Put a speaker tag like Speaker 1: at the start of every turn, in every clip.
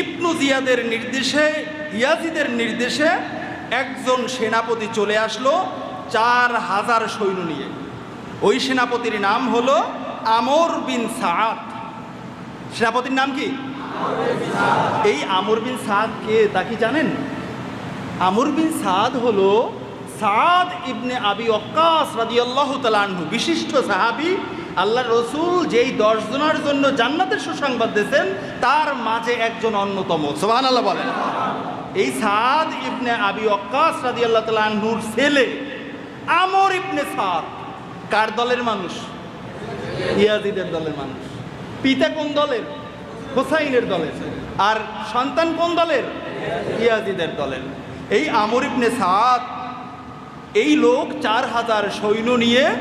Speaker 1: ইবনু জিয়াদের নির্দেশে, ইয়াজিদের নির্দেশে একজন সেনাপতি চলে আসলো চার হাজার সৈন্য নিয়ে। ওই সেনাপতির নাম হলো আমর বিন সাদ সেনাপতির নাম কি? এই আমর বিন সাদ কে তা কি জানেন? আমর বিন সাদ হলো সাদ ইবনে আবি অক্কাস তাআলা আনহু, বিশিষ্ট সাহাবী আল্লাহ রসুল যেই দশজনের জন্য জান্নাতের সুসংবাদ দিয়েছেন, তার মাঝে একজন অন্যতম। সোহান আল্লাহ বলেন। এই সাদ ইবনে আবি অক্কাস রাদিয়াল্লাহু তাআলা আনহুর ছেলে, আমর ইবনে সাদ। কার দলের মানুষ? ইয়াজিদের দলের মানুষ। পিতা কোন দলের? হোসাইনের দলের। আর সন্তান কোন দলের? ইয়াজিদের দলের। এই আমর ইবনে সাদ, এই লোক চার হাজার সৈন্য নিয়ে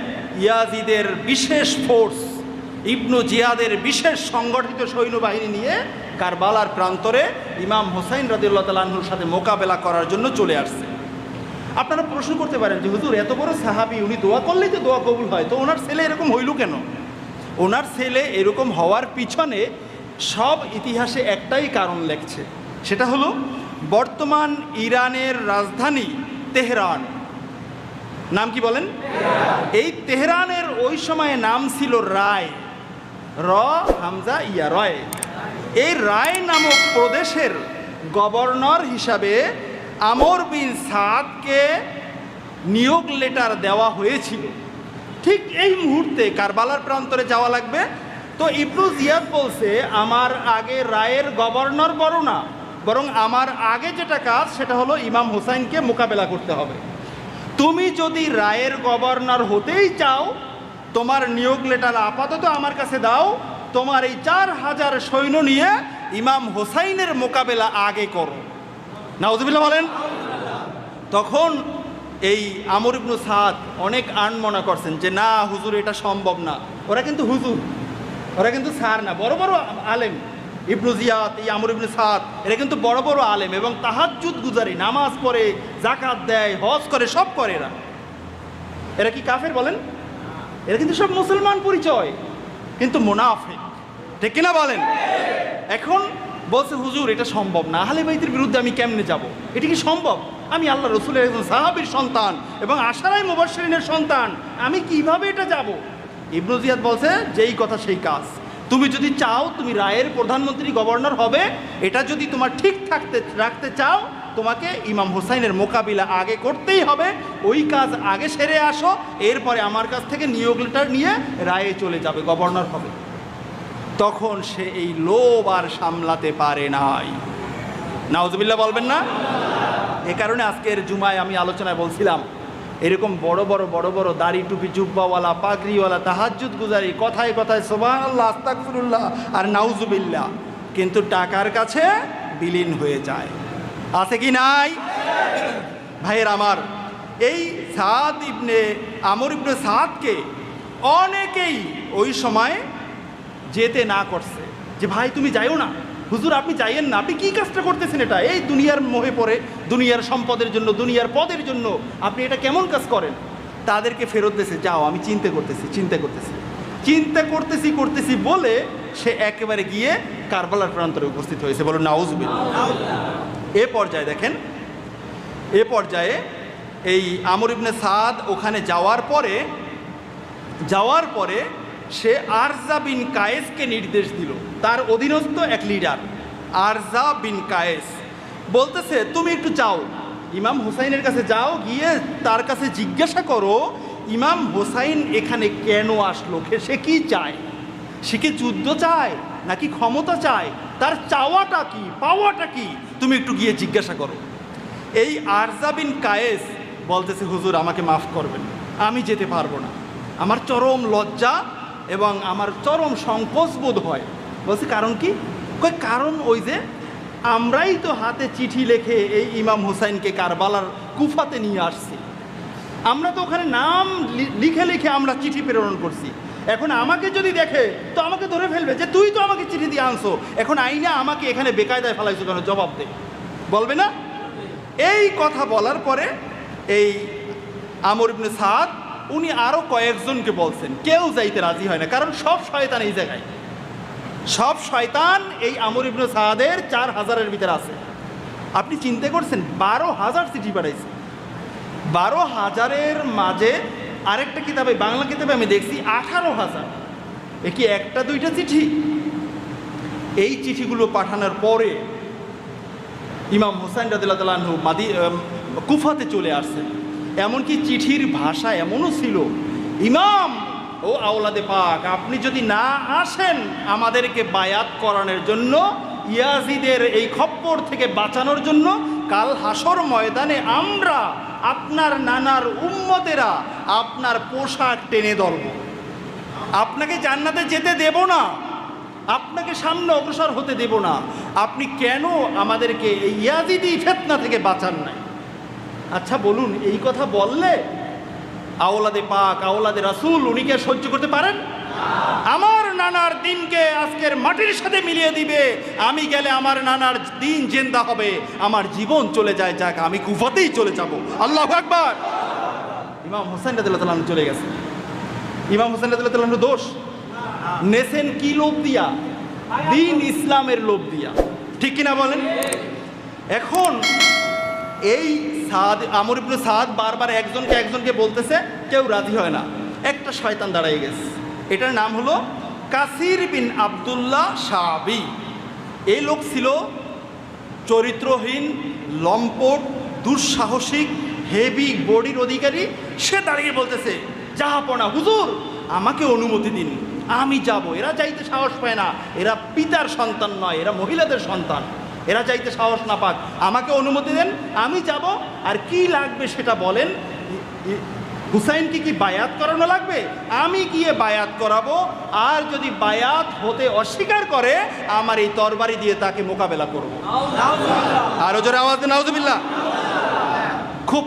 Speaker 1: ইয়াজিদের বিশেষ ফোর্স, ইবনু জিয়াদের বিশেষ সংগঠিত সৈন্যবাহিনী নিয়ে কারবালার প্রান্তরে ইমাম হোসাইন রদিউল্লাহ তালাহুর সাথে মোকাবেলা করার জন্য চলে আসছে। আপনারা প্রশ্ন করতে পারেন যে, হুজুর, এত বড় সাহাবি, উনি দোয়া করলেই তো দোয়া কবুল হয়, তো ওনার ছেলে এরকম হইল কেন? ওনার ছেলে এরকম হওয়ার পিছনে সব ইতিহাসে একটাই কারণ লেখছে, সেটা হলো, বর্তমান ইরানের রাজধানী তেহরান। নাম কি বলেন? এই তেহরানের ওই সময়ে নাম ছিল রায়। র, হামজা, ইয়া, রয়। এই রায় নামক প্রদেশের গভর্নর হিসাবে আমর বিন সাদকে নিয়োগ লেটার দেওয়া হয়েছিল। ঠিক এই মুহূর্তে কারবালার প্রান্তরে যাওয়া লাগবে। তো ইবনু জিয়াদ বলছে, আমার আগে রায়ের গভর্নর বড় না, বরং আমার আগে যেটা কাজ সেটা হলো ইমাম হোসাইনকে মোকাবেলা করতে হবে। তুমি যদি রায়ের গভর্নর হতেই চাও, তোমার নিয়োগ লেটার আপাতত আমার কাছে দাও, তোমার এই চার হাজার সৈন্য নিয়ে ইমাম হোসাইনের মোকাবেলা আগে করো। নাউজুবিল্লাহ বলেন। তখন এই আমর ইবনু সাদ অনেক আনমনা করছেন যে, না, হুজুর, এটা সম্ভব না। ওরা কিন্তু হুজুর, ওরা কিন্তু স্যার না, বড় বড় আলেম। ইবনু জিয়াত এই আমর ইবনু সাদ, এরা কিন্তু বড় বড় আলেম এবং তাহাজ্জুদ গুজারি, নামাজ পড়ে জাকাত দেয়, হজ করে, সব করে এরা। এরা কি কাফের বলেন? এরা কিন্তু সব মুসলমান পরিচয়, কিন্তু মুনাফে ঠিক কিনা বলেন? এখন বলছে, হুজুর, এটা সম্ভব না। আহলে বাইতের বিরুদ্ধে আমি কেমনে যাব? এটা কি সম্ভব? আমি আল্লাহ রসুলের একজন সাহাবির সন্তান এবং আশারাই মুবাসরিনের সন্তান। আমি কীভাবে এটা যাব? ইবনু জিয়াদ বলছে, যেই কথা, সেই কাজ। তুমি যদি চাও, তুমি রায়ের প্রধানমন্ত্রী গভর্নর হবে, এটা যদি তোমার ঠিক থাকতে, রাখতে চাও, তোমাকে ইমাম হোসাইনের মোকাবিলা আগে করতেই হবে, ওই কাজ আগে সেরে আসো, এরপরে আমার কাছ থেকে নিয়োগ লেটার নিয়ে রায়ে চলে যাবে, গভর্নর হবে। তখন সে এই লোভ আর সামলাতে পারে নাই। নাউজবিল্লা বলবেন না? এ কারণে আজকের জুমায় আমি আলোচনায় বলছিলাম এরকম বড় বড় বড় বড় দাড়ি টুপি, জুব্বাওয়ালা, পাগড়িওয়ালা, তাহাজ্জুদ গুজারি, কথায় কথায় সোবাহ আল্লাহ আর নাউজুবিল্লাহ। কিন্তু টাকার কাছে বিলীন হয়ে যায়। আছে কি নাই? ভাইয়ের আমার, এই সাদ ইবনে আমর ইবনে সাদকে অনেকেই ওই সময় যেতে না করছে। যে ভাই, তুমি যাইও না। হুজুর, আপনি চাইয়েন না। আপনি কী কাজটা করতেছেন এটা? এই দুনিয়ার মোহে পড়ে, দুনিয়ার সম্পদের জন্য, দুনিয়ার পদের জন্য আপনি এটা কেমন কাজ করেন? তাদেরকে ফেরত দিয়েছে যাও, আমি চিন্তা করতেছি চিন্তা করতেছি। চিন্তা করতেছি করতেছি বলে সে একেবারে গিয়ে কারবালার প্রান্তরে উপস্থিত হয়েছে। বলো নাউজবিল এ পর্যায়ে দেখেন, এ পর্যায়ে এই আমর ইবনে সাদ ওখানে যাওয়ার পরে যাওয়ার পরে সে আরজা বিন কায়েসকে নির্দেশ দিল। তার অধীনস্থ এক লিডার আরজা বিন কায়েস। বলতেছে, তুমি একটু যাও। ইমাম হোসাইনের কাছে যাও, গিয়ে তার কাছে জিজ্ঞাসা করো, ইমাম হোসাইন এখানে কেন আসলো? সে কি চায়? সে কি যুদ্ধ চায়? নাকি ক্ষমতা চায়? তার চাওয়াটা কি? পাওয়াটা কি? তুমি একটু গিয়ে জিজ্ঞাসা করো। এই আরজা বিন কায়েস বলতেছে, হুজুর, আমাকে মাফ করবেন। আমি যেতে পারব না। আমার চরম লজ্জা এবং আমার চরম সংকোচ বোধ হয়। বলছি, কারণ কি? কই, কারণ ওই যে আমরাই তো হাতে চিঠি লেখে এই ইমাম হুসাইনকে কারবালার কুফাতে নিয়ে আসছি। আমরা তো ওখানে নাম লিখে লিখে আমরা চিঠি প্রেরণ করছি। এখন আমাকে যদি দেখে, তো আমাকে ধরে ফেলবে যে তুই তো আমাকে চিঠি দিয়ে আনছো। এখন আইনে আমাকে এখানে বেকায়দায় ফেলাইছো কেন? জবাব দে। বলবে না? এই কথা বলার পরে এই আমর ইবনে সাদ উনি আরও কয়েকজনকে বলছেন, কেউ যাইতে রাজি হয় না, কারণ সব শয়তান এই জায়গায়। সব শয়তান এই আমর ইবনু সাহাদের চার হাজারের ভিতরে আছে। আপনি চিন্তা করছেন, বারো হাজার চিঠি পাঠাইছে। বারো হাজারের মাঝে আরেকটা কিতাবে, বাংলা কিতাবে আমি দেখছি, আঠারো হাজার। এ কি একটা, দুইটা চিঠি? এই চিঠিগুলো পাঠানোর পরে ইমাম হোসাইন রাদিল্লাহু মাদি কুফাতে চলে আসছেন। এমনকি চিঠির ভাষা এমনও ছিল, ইমাম ও আওলাদে পাক, আপনি যদি না আসেন আমাদেরকে বায়াত করানোর জন্য, ইয়াজিদের এই খপ্পর থেকে বাঁচানোর জন্য, কাল হাসর ময়দানে আমরা আপনার নানার উম্মতেরা আপনার পোশাক টেনে ধরব। আপনাকে জান্নাতে যেতে দেব না, আপনাকে সামনে অগ্রসর হতে দেব না। আপনি কেন আমাদেরকে এই ইয়াজিদি ফেতনা থেকে বাঁচান নাই? আচ্ছা বলুন, এই কথা বললে আওলাদে পাক, আওলাদে রাসুল উনি কে সহ্য করতে পারেন? আমার নানার দিনকে আজকের মাটির সাথে মিলিয়ে দিবে। আমি গেলে আমার নানার দিন জেন্দা হবে। আমার জীবন চলে যায়, যাক, আমি কুফাতেই চলে যাব। আল্লাহ একবার ইমাম হোসেন তাআলা চলে গেছে। ইমাম হোসেন তাআলা দোষ? নেছেন কি লোভ দিয়া? দিন ইসলামের লোভ দিয়া। ঠিক কিনা বলেন? এখন এই সাদ, আমর ইবনে সাদ বারবার একজনকে একজনকে বলতেছে, কেউ রাজি হয় না। একটা শয়তান দাঁড়াই গেছে। এটার নাম হলো কাসির বিন আব্দুল্লাহ সাবি এই লোক ছিল চরিত্রহীন, লম্পট, দুঃসাহসিক, হেভি বডির অধিকারী। সে দাঁড়িয়ে বলতেছে জাহাপনা হুজুর, আমাকে অনুমতি দিন। আমি যাব। এরা যাইতে সাহস পায় না। এরা পিতার সন্তান নয়, এরা মহিলাদের সন্তান। এরা চাইতে সাহস না পাক। আমাকে অনুমতি দেন, আমি যাব। আর কি লাগবে সেটা বলেন। হুসাইনকে কি বায়াত করানো লাগবে? আমি গিয়ে বায়াত করাবো। আর যদি বায়াত হতে অস্বীকার করে, আমার এই তরবারি দিয়ে তাকে মোকাবেলা করব। আরও জোরে আওয়াজ দেন খুব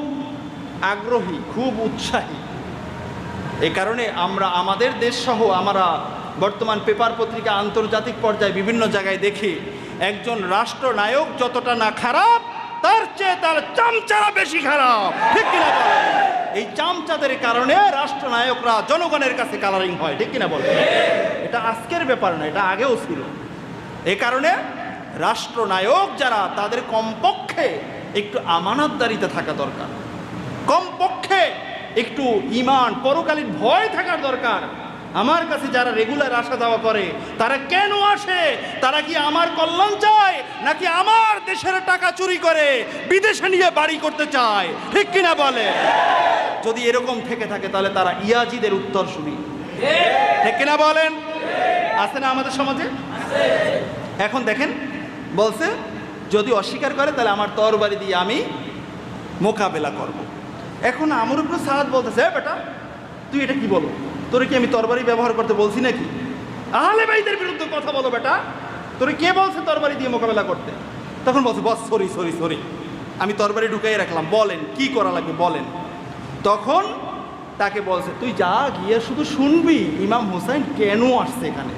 Speaker 1: আগ্রহী, খুব উৎসাহী। এ কারণে আমরা আমাদের দেশ সহ আমরা বর্তমান পেপার পত্রিকা আন্তর্জাতিক পর্যায়ে বিভিন্ন জায়গায় দেখি একজন রাষ্ট্রনায়ক যতটা না খারাপ, তার চেয়ে তার চামচারা বেশি খারাপ। ঠিক কিনা বলেন? এই চামচাদের কারণে রাষ্ট্রনায়করা জনগণের কাছে কালারিং হয়, ঠিক কিনা বলে এটা আজকের ব্যাপার না, এটা আগেও ছিল। এ কারণে রাষ্ট্রনায়ক যারা, তাদের কমপক্ষে একটু আমানতদারিতে থাকা দরকার। কমপক্ষে একটু ইমান, পরকালীন ভয় থাকার দরকার। আমার কাছে যারা রেগুলার আসা যাওয়া করে, তারা কেন আসে? তারা কি আমার কল্যাণ চায়? নাকি আমার দেশের টাকা চুরি করে বিদেশে নিয়ে বাড়ি করতে চায়? ঠিক কিনা বলে? যদি এরকম থেকে থাকে, তাহলে তারা ইয়াজিদের উত্তর শুনি। ঠিক কিনা বলেন? আছে না আমাদের সমাজে? এখন দেখেন, বলছে, যদি অস্বীকার করে, তাহলে আমার তরবারি দিয়ে আমি মোকাবেলা করব। এখন আমর উপর সাহাদ বলতেছে, "এ বেটা, তুই এটা কি বলো? তোরে কি আমি তরবারি ব্যবহার করতে বলছি নাকি? আহলে ভাইদের বিরুদ্ধে কথা বলো বেটা। তোরে কে বলছে তরবারি দিয়ে মোকাবেলা করতে? তখন বলছে, বস, সরি সরি সরি। আমি তরবারি ঢুকাই রাখলাম। বলেন, কি করা লাগবে বলেন। তখন তাকে বলছে, তুই যা গিয়ে শুধু শুনবি, ইমাম হুসাইন কেন আসছে এখানে?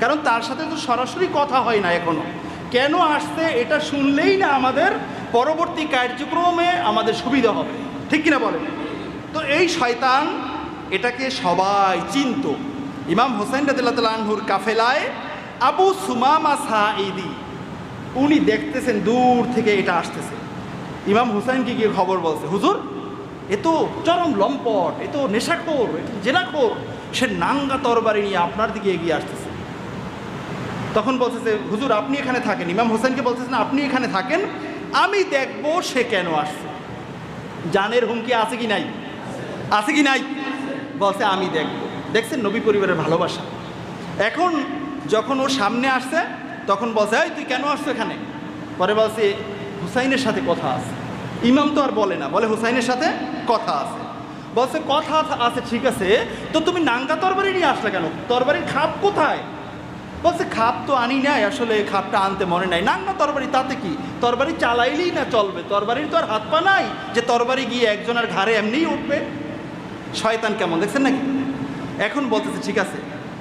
Speaker 1: কারণ তার সাথে তো সরাসরি কথা হয় না এখনও। কেন আসছে এটা শুনলেই না আমাদের পরবর্তী কার্যক্রমে আমাদের সুবিধা হবে। ঠিক কিনা বলেন? তো এই শয়তান এটাকে সবাই চিনত। ইমাম হোসেন আনহুর কাফেলায় আবু সুমামা সাঈদি, উনি দেখতেছেন দূর থেকে এটা আসতেছে। ইমাম হুসাইনকে গিয়ে খবর বলছে, হুজুর, এ তো চরম লম্পট, এ তো নেশাখোর, এ তো জেনাখোর, সে নাঙ্গা তরবারি নিয়ে আপনার দিকে এগিয়ে আসতেছে। তখন বলতেছে হুজুর, আপনি এখানে থাকেন। ইমাম হোসেনকে বলতেছেন আপনি এখানে থাকেন, আমি দেখব সে কেন আসছে। জানের হুমকি আছে কি নাই? আছে কি নাই? বলছে, আমি দেখব। দেখছেন, নবী পরিবারের ভালোবাসা। এখন যখন ও সামনে আসছে, তখন বলছে, এই, তুই কেন আসছো এখানে? পরে বলছে, হুসাইনের সাথে কথা আছে। ইমাম তো আর বলে না, বলে, হুসাইনের সাথে কথা আছে। বলছে, কথা আছে, ঠিক আছে, তো তুমি নাঙ্গা তরবারি নিয়ে আসলে কেন? তরবারির খাপ কোথায়? বলছে, খাপ তো আনি নাই, আসলে খাপটা আনতে মনে নাই। নাঙ্গা তরবারি, তাতে কি? তরবারি চালাইলেই না চলবে? তরবারির তো আর হাত পা নাই যে তরবারি গিয়ে একজনের ঘাড়ে এমনিই উঠবে? শয়তান কেমন, দেখছেন নাকি? এখন বলতেছে, ঠিক আছে,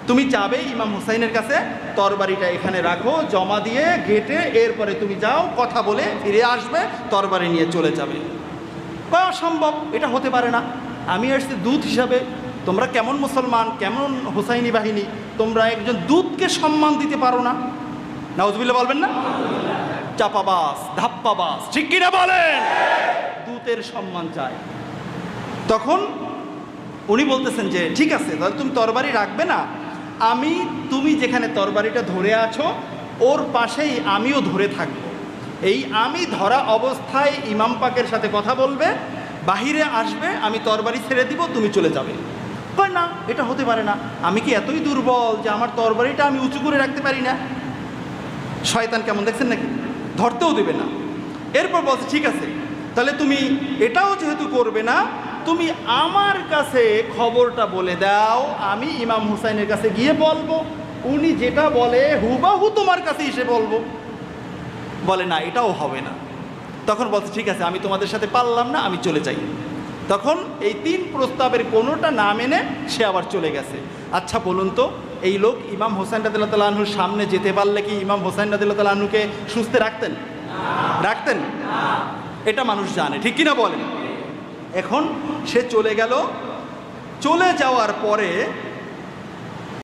Speaker 1: তুমি যাবে ইমাম হুসাইনের কাছে, তরবারিটা এখানে রাখো, জমা দিয়ে গেটে এরপরে তুমি যাও, কথা বলে ফিরে আসবে, তরবারি নিয়ে চলে যাবে। অসম্ভব, এটা হতে পারে না। আমি আসছি দূত হিসাবে। তোমরা কেমন মুসলমান, কেমন হোসাইনি বাহিনী, তোমরা একজন দূতকে সম্মান দিতে পারো না। নাউজবিল্লা বলবেন না? চাপাবাস, ধাপ্পাবাস, ঠিক কিনা বলেন? দূতের সম্মান চায়। তখন উনি বলতেছেন যে, ঠিক আছে, তাহলে তুমি তরবারি রাখবে না। আমি, তুমি যেখানে তরবারিটা ধরে আছো, ওর পাশেই আমিও ধরে থাকব। এই আমি ধরা অবস্থায় ইমাম পাকের সাথে কথা বলবে, বাহিরে আসবে, আমি তরবারি ছেড়ে দিব, তুমি চলে যাবে। কয়, না, এটা হতে পারে না। আমি কি এতই দুর্বল যে আমার তরবারিটা আমি উঁচু করে রাখতে পারি না? শয়তান কেমন, দেখছেন নাকি? ধরতেও দেবে না। এরপর বলছে, ঠিক আছে, তাহলে তুমি এটাও যেহেতু করবে না তুমি আমার কাছে খবরটা বলে দাও, আমি ইমাম হুসাইনের কাছে গিয়ে বলব। উনি যেটা বলে, হুবাহু তোমার কাছে এসে বলব। বলে, না, এটাও হবে না। তখন বলছে, ঠিক আছে, আমি তোমাদের সাথে পারলাম না, আমি চলে যাই। তখন এই তিন প্রস্তাবের কোনোটা না মেনে সে আবার চলে গেছে। আচ্ছা বলুন তো, এই লোক ইমাম হোসেন রাদিল্লা তাল আনহুর সামনে যেতে পারলে কি ইমাম হোসেন রাদিল্লা তাল আনহুকে সুস্থ রাখতেন? রাখতেন? এটা মানুষ জানে, ঠিক কিনা বলেন? এখন সে চলে গেল। চলে যাওয়ার পরে